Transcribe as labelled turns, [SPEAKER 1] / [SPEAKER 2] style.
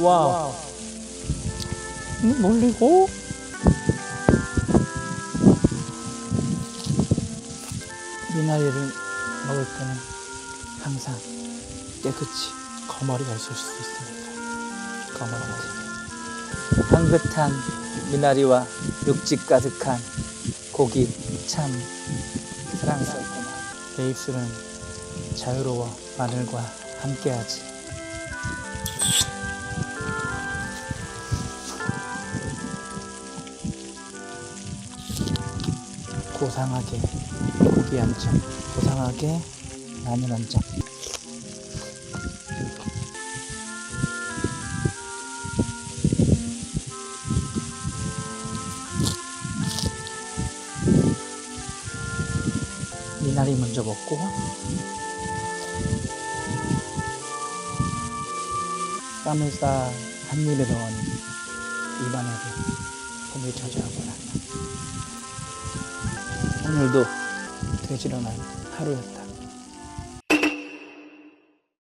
[SPEAKER 1] 와우. 음, 몰리고. 미나리를 먹을 때는 항상 깨끗이 거머리가 있을 수 있습니다. 거머리. 향긋한 미나리와 육즙 가득한 고기 참 사랑스럽구나. 내 입술은 자유로워 마늘과 함께하지. 고상하게 고기 한 점, 고상하게 라면 한 점. 미나리 먼저 먹고 싸한 입에 넣은 입안에도 봄이 찾아오고 나면 오늘도 되지런한 하루였다.